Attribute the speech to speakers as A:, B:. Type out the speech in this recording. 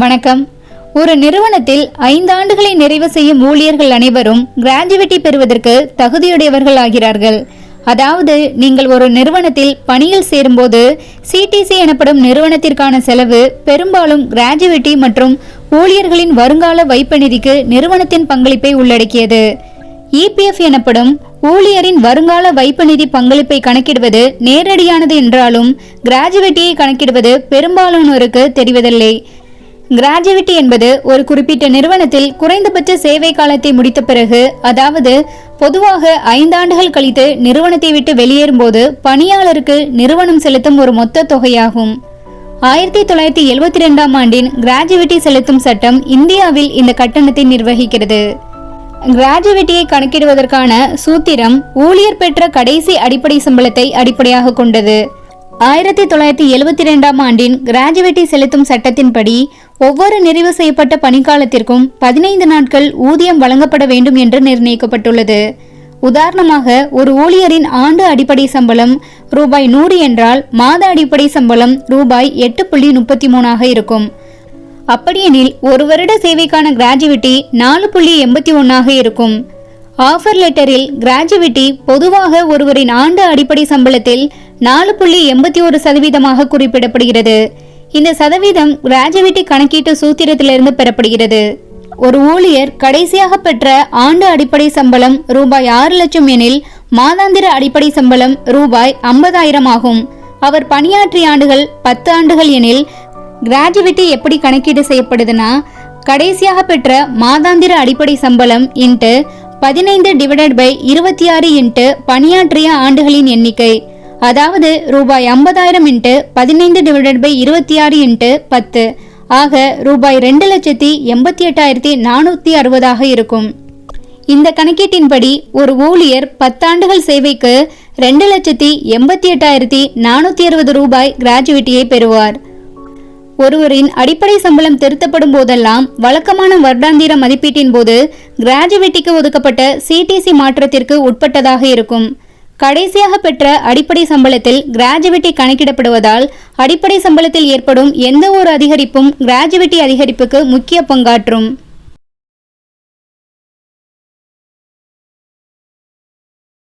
A: வணக்கம். ஒரு நிறுவனத்தில் ஐந்து ஆண்டுகளை நிறைவு செய்யும் ஊழியர்கள் அனைவரும் கிராஜுவேட்டி பெறுவதற்கு தகுதியுடையவர்கள் ஆகிறார்கள் அதாவது நீங்கள் ஒரு நிறுவனத்தில் பணியில் சேரும்போது சிடிசி எனப்படும் நிறுவனத்திற்கான செலவு பெரும்பாலும் கிராஜுவேட்டி மற்றும் ஊழியர்களின் வருங்கால வைப்பு நிதிக்கு நிறுவனத்தின் பங்களிப்பை உள்ளடக்கியது. இபிஎஃப் எனப்படும் ஊழியரின் வருங்கால வைப்பு நிதி பங்களிப்பை கணக்கிடுவது நேரடியானது என்றாலும் கிராஜுவிட்டியை கணக்கிடுவது பெரும்பாலானோருக்கு தெரிவதில்லை. கிராஜுவிட்டி என்பது ஒரு குறிப்பிட்ட நிறுவனத்தில் குறைந்தபட்ச சேவை காலத்தை முடித்த பிறகு அதாவது பொதுவாக ஐந்தாண்டுகள் கழித்து நிறுவனத்தை விட்டு வெளியேறும் போது பணியாளருக்கு நிறுவனம் செலுத்தும் ஒரு மொத்த தொகையாகும். ஆயிரத்தி தொள்ளாயிரத்தி எழுபத்தி ரெண்டாம் ஆண்டின் கிராஜுவிட்டி செலுத்தும் சட்டம் இந்தியாவில் இந்த கட்டணத்தை நிர்வகிக்கிறது. கிராஜுவிட்டியை கணக்கிடுவதற்கான சூத்திரம் ஊழியர் பெற்ற கடைசி அடிப்படை சம்பளத்தை அடிப்படையாக கொண்டது. ஆயிரத்தி தொள்ளாயிரத்தி எழுபத்தி ரெண்டாம் ஆண்டின் கிராஜுவிட்டி செலுத்தும் சட்டத்தின்படி ஒவ்வொரு நிறைவு செய்யப்பட்ட பணிக்காலத்திற்கும் பதினைந்து நாட்கள் ஊதியம் வழங்கப்பட வேண்டும் என்று நிர்ணயிக்கப்பட்டுள்ளது. உதாரணமாக ஒரு ஊழியரின் ஆண்டு அடிப்படை சம்பளம் ரூபாய் நூறு என்றால் மாத அடிப்படை சம்பளம் ரூபாய் எட்டு புள்ளி முப்பத்தி மூணாக இருக்கும். அப்படியெனில் ஒரு வருட சேவைக்கான கிராஜுவிட்டி நாலு புள்ளி எண்பத்தி ஒன்னாக இருக்கும். ஆஃபர் லெட்டரில் கிராஜுவிட்டி பொதுவாக ஒருவரின் ஆண்டு அடிப்படை சம்பளத்தில் நாலு புள்ளி எண்பத்தி ஒரு சதவீதமாக குறிப்பிடப்படுகிறது. இந்த சதவீதம் கிராஜுவிட்டி கணக்கீட்டு சூத்திரத்திலிருந்து பெறப்படுகிறது. ஒரு ஊழியர் கடைசியாக பெற்ற ஆண்டு அடிப்படை சம்பளம் ரூபாய் ஆறு லட்சம் எனில் மாதாந்திர அடிப்படை சம்பளம் ரூபாய் ஐம்பதாயிரம் ஆகும். அவர் பணியாற்றிய ஆண்டுகள் பத்து ஆண்டுகள் எனில் கிராஜுவிட்டி எப்படி கணக்கீடு செய்யப்படுதுன்னா கடைசியாக பெற்ற மாதாந்திர அடிப்படை சம்பளம் இன்ட்டு பதினைந்து டிவைடட் பை இருபத்தி ஆறு இன்ட்டு பணியாற்றிய ஆண்டுகளின் எண்ணிக்கை. அதாவது ரூபாய் ஐம்பதாயிரம் இன்ட்டு பதினைந்து டிவைடட் பை இருபத்தி ஆறு இன்ட்டு பத்து. ஆக ரூபாய் ரெண்டு லட்சத்தி எண்பத்தி எட்டாயிரத்தி நானூற்றி அறுபதாக இருக்கும். இந்த கணக்கீட்டின்படி ஒரு ஊழியர் பத்தாண்டுகள் சேவைக்கு ரெண்டு லட்சத்தி எண்பத்தி எட்டாயிரத்தி நானூற்றி அறுபது ரூபாய் கிராஜுவிட்டியை பெறுவார். ஒருவரின் அடிப்படை சம்பளம் திருத்தப்படும் போதெல்லாம் வழக்கமான வருடாந்திர மதிப்பீட்டின் போது கிராஜுவிட்டிக்கு ஒதுக்கப்பட்ட சிடிசி மாற்றத்திற்கு உட்பட்டதாக இருக்கும். கடைசியாக பெற்ற அடிப்படை சம்பளத்தில் கிராஜுவிட்டி கணக்கிடப்படுவதால் அடிப்படை சம்பளத்தில் ஏற்படும் எந்த ஒரு அதிகரிப்பும் கிராஜுவிட்டி அதிகரிப்புக்கு முக்கிய பங்காற்றும்.